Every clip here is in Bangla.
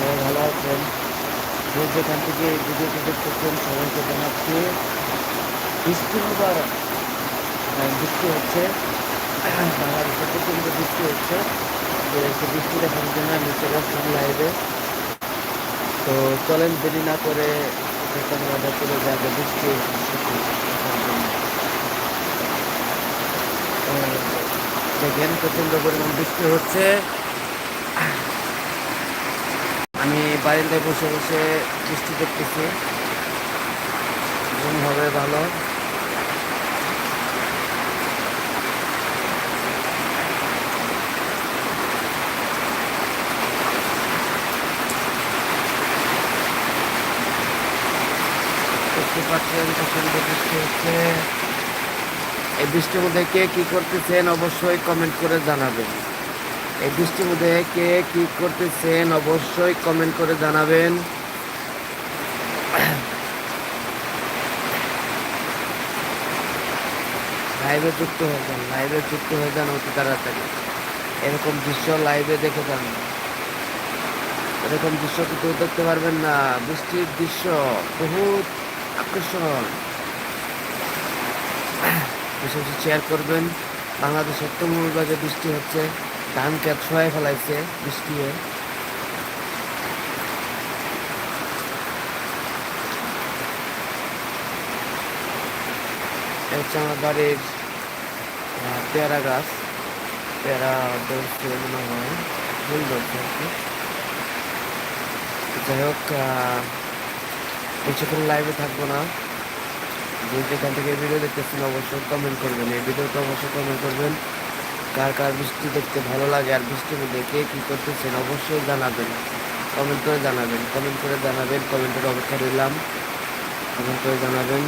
সবাই ভালো আছেন। যে যেখান থেকে ভিডিওটি দেখতেছেন সবাইকে জানাচ্ছি বৃষ্টি হ্যাঁ, বৃষ্টি হচ্ছে। বাংলাদেশে প্রচণ্ড বৃষ্টি হচ্ছে। যে একটু বৃষ্টি দেখানোর জন্য আমি চলে আসলাম লাইভে তো চলেন দেরি না করে অর্ডার করে যাবে বৃষ্টি দেখার দেখেন প্রচণ্ড পরিমাণ বৃষ্টি হচ্ছে। আমি বারিন্দায় বসে বসে বৃষ্টি দেখতেছি। ঘুম হবে ভালো। এই বৃষ্টির মধ্যে কে কি করতেছেন অবশ্যই কমেন্ট করে জানাবেন। এই বৃষ্টির মধ্যে কে কি করতেছেন অবশ্যই কমেন্ট করে জানাবেন। লাইভে যুক্ত হয়ে যান লাইভে যুক্ত হয়ে যান অতি তাড়াতাড়ি। এরকম দৃশ্য লাইভে দেখে যান। এরকম দৃশ্য কিন্তু দেখতে পারবেন না? বৃষ্টির দৃশ্য, বহুত আকর্ষণ। বেশি শেয়ার করবেন। বাংলাদেশের তুমুল বাজে বৃষ্টি হচ্ছে। ধান খেত ছোঁয়াই ফেলাইছে বৃষ্টি হচ্ছে আমার বাড়ির পেয়ারা গাছ। পেয়ারা ধরছে মনে হয়, ফুল ধরছে আর কি। যাই হোক বেশিক্ষণ লাইভে থাকব না। যেখান থেকে ভিডিও দেখতেছেন, অবশ্যই কমেন্ট করবেন। এই ভিডিওতে অবশ্যই কমেন্ট করবেন। কার কার বৃষ্টি দেখতে ভালো লাগে আর বৃষ্টি দেখে কে করতেছেন অবশ্যই জানাবেন। কমেন্ট করে জানাবেন। কমেন্ট করে জানাবেন। কমেন্টের অপেক্ষা রইলাম কমেন্ট করে জানাবেন।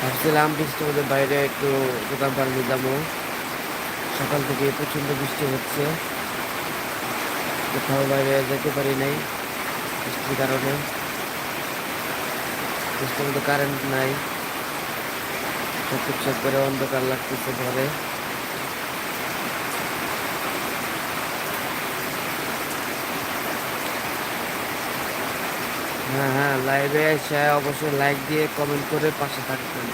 ভাবছিলাম বৃষ্টির মধ্যে বাইরে একটু দোকান পাল্টে যাব। সকাল থেকে প্রচণ্ড বৃষ্টি হচ্ছে। কোথাও বাইরে যেতে পারি নাই। কারণে কারেন্ট নাই। চুপচাপ করে অন্ধকার লাগতেছে ঘরে। হ্যাঁ হ্যাঁ লাইভে এসে অবশ্যই লাইক দিয়ে কমেন্ট করে পাশে থাকবেন।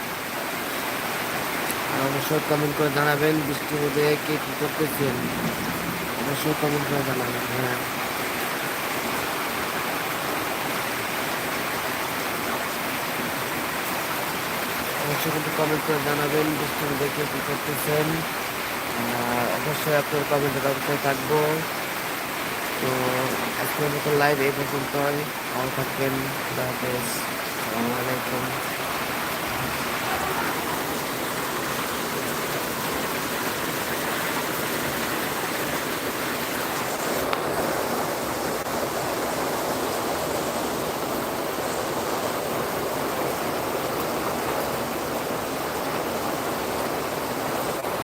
আর অবশ্যই কমেন্ট করে জানাবেন বৃষ্টির মধ্যে কে কী করতেছেন। অবশ্যই কমেন্ট করে জানাবেন হ্যাঁ। অবশ্যই কিন্তু কমেন্ট করে জানাবেন বৃষ্টির দেখে কী করতেছেন। অবশ্যই আপনার কমেন্টের অবশ্যই থাকব। তো আজকের মতো লাইভ এই পর্যন্তই। ভালো থাকবেন। হাফেজ। আসসালামু আলাইকুম।